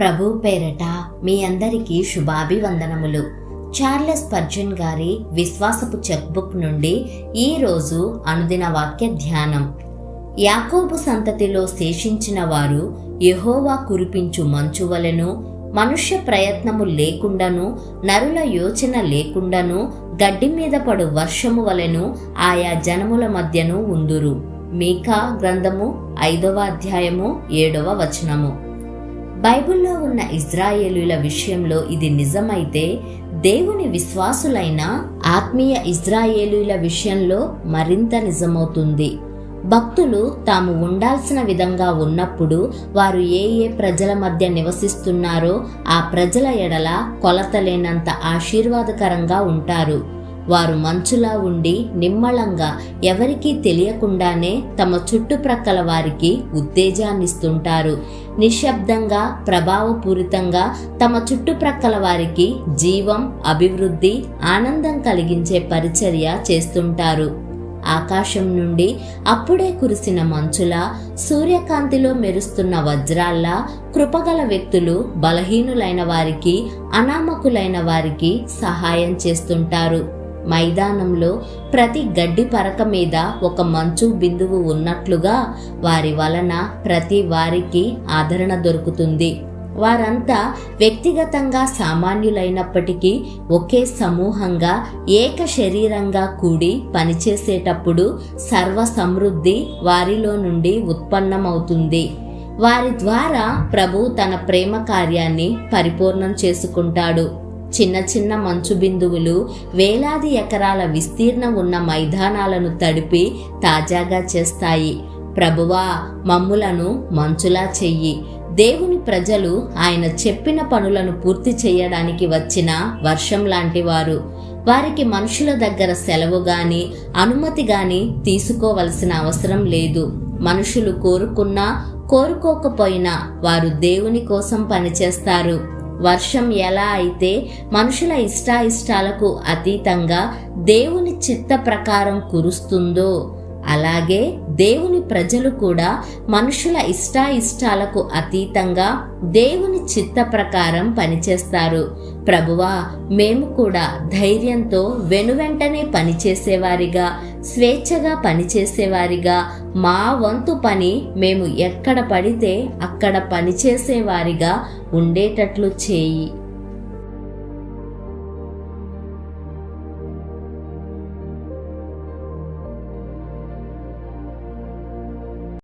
ప్రభు పేరట మీ అందరికీ శుభాభివందనములు. చార్లెస్ పర్జన్ గారి విశ్వాసపు చెక్బుక్ నుండి ఈ రోజు అనుదిన వాక్య ధ్యానం. యాకోబు సంతతిలో శేషించిన వారు యహోవా కురిపించు మంచు వలెను మనుష్య ప్రయత్నము లేకుండాను నరుల యోచన లేకుండాను గడ్డి మీద పడు వర్షము వలెను ఆయా జనముల మధ్యను ఉందురు. మీకా గ్రంథము ఐదవ అధ్యాయము ఏడవ వచనము. బైబిల్లో ఉన్న ఇజ్రాయేలుల విషయంలో ఇది నిజమైతే దేవుని విశ్వాసులైన ఆత్మీయ ఇజ్రాయేలుల విషయంలో మరింత నిజమవుతుంది. భక్తులు తాము ఉండాల్సిన విధంగా ఉన్నప్పుడు వారు ఏ ఏ ప్రజల మధ్య నివసిస్తున్నారో ఆ ప్రజల ఎడల కొలతలేనంత ఆశీర్వాదకరంగా ఉంటారు. వారు మంచులా ఉండి నిమ్మళంగా ఎవరికీ తెలియకుండానే తమ చుట్టుప్రక్కల వారికి ఉత్తేజాన్నిస్తుంటారు. నిశ్శబ్దంగా ప్రభావపూరితంగా తమ చుట్టుప్రక్కల వారికి జీవం అభివృద్ధి ఆనందం కలిగించే పరిచర్య చేస్తుంటారు. ఆకాశం నుండి అప్పుడే కురిసిన మంచులా సూర్యకాంతిలో మెరుస్తున్న వజ్రాల్లా కృపగల వ్యక్తులు బలహీనులైన వారికి అనామకులైన వారికి సహాయం చేస్తుంటారు. మైదానంలో ప్రతి గడ్డి పరక మీద ఒక మంచు బిందువు ఉన్నట్లుగా వారి వలన ప్రతి వారికి ఆదరణ దొరుకుతుంది. వారంతా వ్యక్తిగతంగా సామాన్యులైనప్పటికీ ఒకే సమూహంగా ఏక శరీరంగా కూడి పనిచేసేటప్పుడు సర్వ సమృద్ధి వారిలో నుండి ఉత్పన్నమవుతుంది. వారి ద్వారా ప్రభు తన ప్రేమ కార్యాన్ని పరిపూర్ణం చేసుకుంటాడు. చిన్న చిన్న మంచు బిందువులు వేలాది ఎకరాల విస్తీర్ణం ఉన్న మైదానాలను తడిపి తాజాగా చేస్తాయి. ప్రభువా మమ్ములను మంచులా చెయ్యి. దేవుని ప్రజలు ఆయన చెప్పిన పనులను పూర్తి చేయడానికి వచ్చిన వర్షం లాంటి వారు. వారికి మనుషుల దగ్గర సెలవు గాని అనుమతి గాని తీసుకోవలసిన అవసరం లేదు. మనుషులు కోరుకున్నా కోరుకోకపోయినా వారు దేవుని కోసం పనిచేస్తారు. వర్షం ఎలా అయితే మనుషుల ఇష్టాయిష్టాలకు అతీతంగా దేవుని చిత్త ప్రకారం కురుస్తుందో అలాగే దేవుని ప్రజలు కూడా మనుషుల ఇష్టాయిష్టాలకు అతీతంగా దేవుని చిత్త ప్రకారం పనిచేస్తారు. ప్రభువా మేము కూడా ధైర్యంతో వెనువెంటనే పనిచేసేవారిగా స్వేచ్ఛగా పనిచేసేవారిగా మా వంతు పని మేము ఎక్కడ పడితే అక్కడ పనిచేసేవారిగా ఉండేటట్లు చేయి.